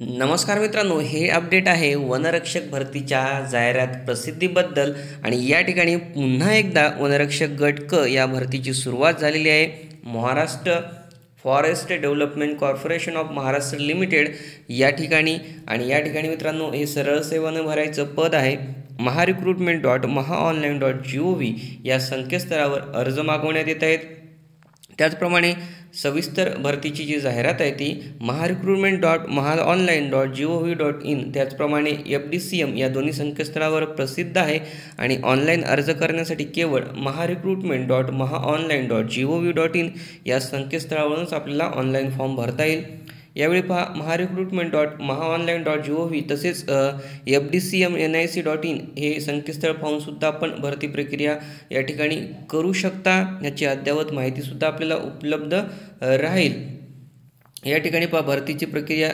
नमस्कार मित्रांनो हे अपडेट आहे वनरक्षक भरतीच्या जाहिरात प्रसिद्धीबद्दल आणि या ठिकाणी पुन्हा एकदा वनरक्षक गट क या भरतीची सुरुवात झालेली आहे. Maharashtra forest development corporation of Maharashtra limited या ठिकाणी आणि या ठिकाणी मित्रांनो हे सरळ सेवानं भरायचं पद आहे. Maha recruitment dot Maha online dot G O V या संकेतस्थळावर अर्ज मागवण्यात येत आहेत. त्याचप्रमाणे सविस्तर भरतीची जी जाहिरात आहे ती Maha recruitment dot Maha online dot G O V dot in त्याचप्रमाणे एफ डी सी एम या दोन्ही संकेतस्थळावर प्रसिद्ध आहे आणि ऑनलाईन अर्ज करण्यासाठी केवळ Maha recruitment dot Maha online dot G O V dot in या संकेतस्थळावरूनच आपल्याला ऑनलाईन फॉर्म भरता येईल. यावेळी पहा Maha recruitment dot Maha online dot G O V तसेच F D C M N I C dot in हे संकेतस्थळ पाहूनसुद्धा आपण भरती प्रक्रिया या ठिकाणी करू शकता. याची अद्ययावत माहितीसुद्धा आपल्याला उपलब्ध राहील. या ठिकाणी पहा भरतीची प्रक्रिया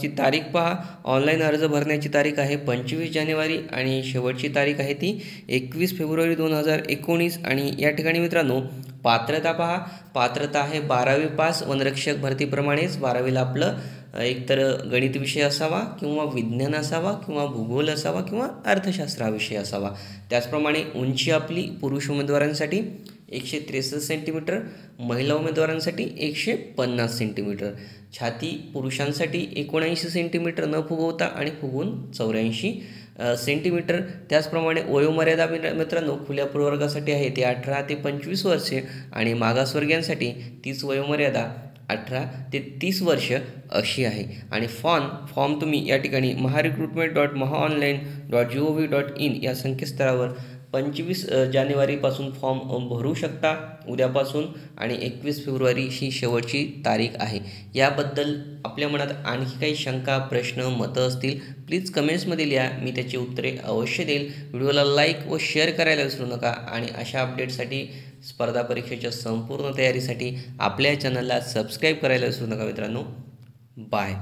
ची तारीख पहा. ऑनलाईन अर्ज भरण्याची तारीख आहे पंचवीस जानेवारी आणि शेवटची तारीख आहे ती एकवीस फेब्रुवारी दोन हजार एकोणीस. आणि या ठिकाणी मित्रांनो पात्रता पहा. पात्रता आहे बारावी पास वनरक्षक भरतीप्रमाणेच. बारावीला आपलं एकतर गणित विषय असावा किंवा विज्ञान असावा किंवा भूगोल असावा किंवा अर्थशास्त्र हा विषय असावा. त्याचप्रमाणे उंची आपली पुरुष उमेदवारांसाठी एकशे त्रेसष्ट सेंटीमीटर महिला उमेदवारांसाठी एकशे पन्नास सेंटीमीटर छाती पुरुषांसाठी एकोणऐंशी सेंटीमीटर न फुगवता आणि फुगवून चौऱ्याऐंशी सेंटीमीटर त्याचप्रमाणे वयोमर्यादा मित्रांनो खुल्या प्रवर्गासाठी आहे ते अठरा ते पंचवीस वर्षे आणि मागासवर्गीयांसाठी तीच वयोमर्यादा अठरा ते तीस वर्ष अशी आहे. आणि फॉर्म फॉर्म तुम्ही या ठिकाणी Maha recruitment dot Maha online dot G O V dot in या संकेतस्थळावर पंचवीस जानेवारीपासून फॉर्म भरू शकता. उद्यापासून आणि एकवीस फेब्रुवारी ही शेवटची तारीख आहे. याबद्दल आपल्या मनात आणखी काही शंका प्रश्न मतं असतील प्लीज कमेंट्समध्ये लिहा. मी त्याची उत्तरे अवश्य देईल. व्हिडिओला लाईक व शेअर करायला विसरू नका आणि अशा अपडेटसाठी स्पर्धा परीक्षेच्या संपूर्ण तयारीसाठी आपल्या चॅनलला सबस्क्राईब करायला विसरू नका मित्रांनो. बाय